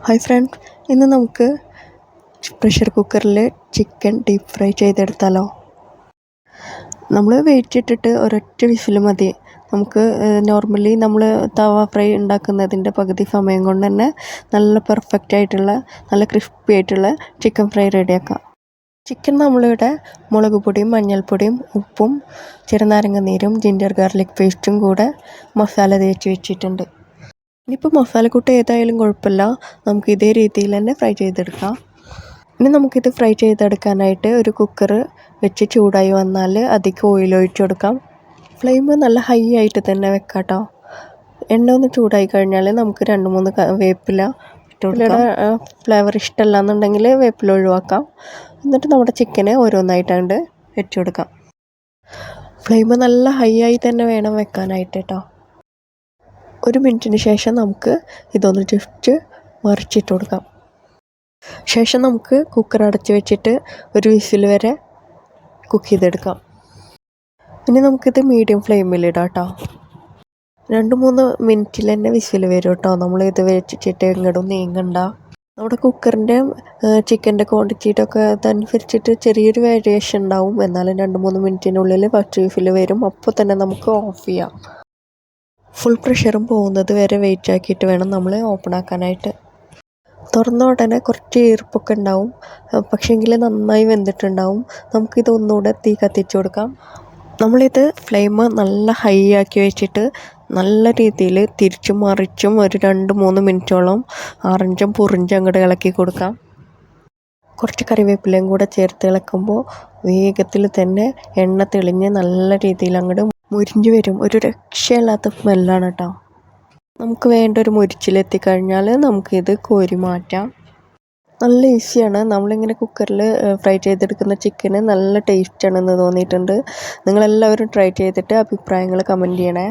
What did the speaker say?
Hi front ഇന്ന് നമുക്ക് pressure കുക്കറിൽ ചിക്കൻ ഡീപ്പ് ഫ്രൈ ചെയ്തെടുത്താലോ? നമ്മൾ വെയിറ്റ് ഇട്ടിട്ട് ഒരൊറ്റ വിസിൽ മതി. നമുക്ക് നോർമലി നമ്മൾ തവ ഫ്രൈ ഉണ്ടാക്കുന്നതിന്റെ പകുതി സമയം കൊണ്ട് തന്നെ നല്ല പെർഫെക്റ്റ് ആയിട്ടുള്ള നല്ല ക്രിസ്പി ആയിട്ടുള്ള ചിക്കൻ ഫ്രൈ റെഡിയാക്കാം ചിക്കൻ നമ്മളിവിടെ മുളക് പൊടിയും മഞ്ഞൾപ്പൊടിയും ഉപ്പും ചെറുനാരങ്ങ നീരും ജിഞ്ചർ ഗാർലിക് പേസ്റ്റും കൂടെ മസാല തേച്ച് വെച്ചിട്ടുണ്ട്. ഇനിയിപ്പോൾ മസാലക്കൂട്ട് ഏതായാലും കുഴപ്പമില്ല. നമുക്ക് ഇതേ രീതിയിൽ തന്നെ ഫ്രൈ ചെയ്തെടുക്കാം. ഇനി നമുക്കിത് ഫ്രൈ ചെയ്തെടുക്കാനായിട്ട് ഒരു കുക്കർ വെച്ച് ചൂടായി വന്നാൽ അധികം ഓയിൽ ഒഴിച്ചു കൊടുക്കാം. ഫ്ലെയിം നല്ല ഹൈ ആയിട്ട് തന്നെ വെക്കാട്ടോ. കേട്ടോ എണ്ണ ഒന്ന് ചൂടായി കഴിഞ്ഞാൽ നമുക്ക് രണ്ട് മൂന്ന് വേപ്പില വേപ്പിലയുടെ ഫ്ലേവർ ഇഷ്ടമല്ല എന്നുണ്ടെങ്കിൽ വേപ്പില ഒഴിവാക്കാം. എന്നിട്ട് നമ്മുടെ ചിക്കന് ഓരോന്നായിട്ടാണ്ട് വെച്ചു കൊടുക്കാം. ഫ്ലെയിം നല്ല ഹൈ ആയി തന്നെ വേണം വെക്കാനായിട്ട് കേട്ടോ ഒരു മിനിറ്റിന് ശേഷം നമുക്ക് ഇതൊന്ന് ജസ്റ്റ് മറിച്ചിട്ട് കൊടുക്കാം. ശേഷം നമുക്ക് കുക്കർ അടച്ച് വെച്ചിട്ട് ഒരു വിസിൽ വരെ കുക്ക് ചെയ്തെടുക്കാം. ഇനി നമുക്കിത് മീഡിയം ഫ്ലെയിമിലിടാം കേട്ടോ രണ്ട് മൂന്ന് മിനിറ്റിൽ തന്നെ വിസിൽ വരും കേട്ടോ നമ്മൾ ഇത് വെച്ചിട്ട് എങ്ങോട്ടും നീങ്ങണ്ട. നമ്മുടെ കുക്കറിന്റെ ചിക്കന്റെ ക്വാണ്ടിറ്റിയിട്ടൊക്കെ അതനുസരിച്ചിട്ട് ചെറിയൊരു വേരിയേഷൻ ഉണ്ടാവും. എന്നാലും രണ്ട് മൂന്ന് മിനിറ്റിനുള്ളിൽ ഫസ്റ്റ് വിസിൽ വരും. അപ്പോൾ തന്നെ നമുക്ക് ഓഫ് ചെയ്യാം. ഫുൾ പ്രഷറും പോകുന്നത് വരെ വെയിറ്റ് ആക്കിയിട്ട് വേണം നമ്മൾ ഓപ്പൺ ആക്കാനായിട്ട്. തുറന്ന ഉടനെ കുറച്ച് ഈർപ്പൊക്കെ ഉണ്ടാവും. പക്ഷേങ്കിൽ നന്നായി വെന്തിട്ടുണ്ടാവും. നമുക്കിത് ഒന്നുകൂടെ തീ കത്തിച്ചു കൊടുക്കാം. നമ്മളിത് ഫ്ലെയിം നല്ല ഹൈ ആക്കി വെച്ചിട്ട് നല്ല രീതിയിൽ തിരിച്ചും മറിച്ചും ഒരു രണ്ട് മൂന്ന് മിനിറ്റോളം ആറഞ്ചും പുറിഞ്ചും അങ്ങോട്ട് ഇളക്കി കൊടുക്കാം. കുറച്ച് കറിവേപ്പിലയും കൂടെ ചേർത്ത് ഇളക്കുമ്പോൾ വേഗത്തിൽ തന്നെ എണ്ണ തെളിഞ്ഞ് നല്ല രീതിയിൽ അങ്ങോട്ട് മുരിഞ്ഞ് വരും. ഒരു രക്ഷയില്ലാത്ത സ്മെല്ലാണ് കേട്ടോ നമുക്ക് വേണ്ട ഒരു മുരിച്ചിലെത്തിക്കഴിഞ്ഞാൽ നമുക്കിത് കോരി മാറ്റാം. നല്ല ഈസിയാണ്. നമ്മളിങ്ങനെ കുക്കറിൽ ഫ്രൈ ചെയ്തെടുക്കുന്ന ചിക്കന് നല്ല ടേസ്റ്റാണെന്ന് തോന്നിയിട്ടുണ്ട്. നിങ്ങളെല്ലാവരും ട്രൈ ചെയ്തിട്ട് അഭിപ്രായങ്ങൾ കമന്റ് ചെയ്യണേ.